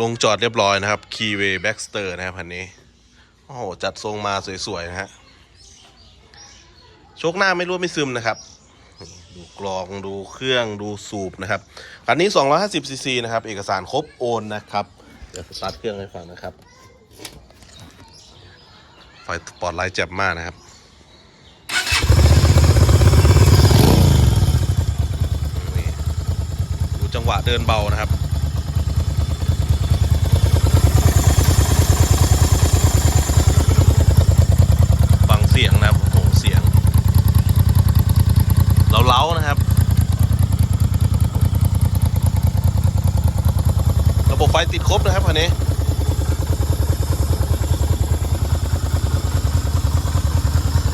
ลงจอดเรียบร้อยนะครับ Keyway Baxter นะครับคันนี้ โอ้โห จัดทรงมาสวย ๆ นะฮะโชคหน้าไม่รั่วไม่ซึมนะครับ ดูกรองดูเครื่องดูสูบนะครับ คันนี้ 250ซีซีนะครับ เอกสารครบโอนนะครับ เดี๋ยวสตาร์ทเครื่องให้ฟังนะครับ ไฟสปอตไลท์แจ่มมากนะครับดูจังหวะเดินเบานะครับ ฟังเสียงนะครับ โอ้โห เสียง เล้านะครับ ระบบไฟติดครบนะครับคันนี้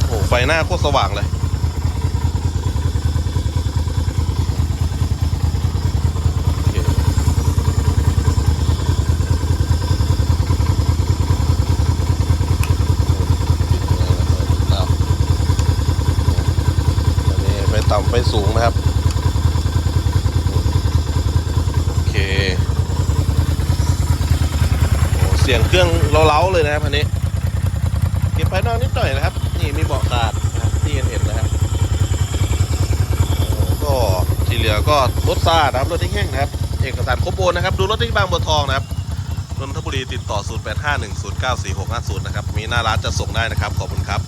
โอ้โหไฟหน้าโคตรสว่างเลย โอเคเอาอันนี้ ไปสูงนะครับ โอเคโอ้เสียงเครื่องเล้าๆเลยนะครับอันนี้ เก็บภายนอกนิดหน่อยนะครับ นี่มีเบาะขาดนะที่เห็นนะครับก็ที่เหลือก็รถซาดนะครับรถที่แห้งนะครับ เอกสารครบโอนนะครับ ดูรถที่บางบัวทองนะครับนนทบุรีติดต่อ 0851094650 นะครับ มีหน้าร้านจะส่งได้นะครับ ขอบคุณครับ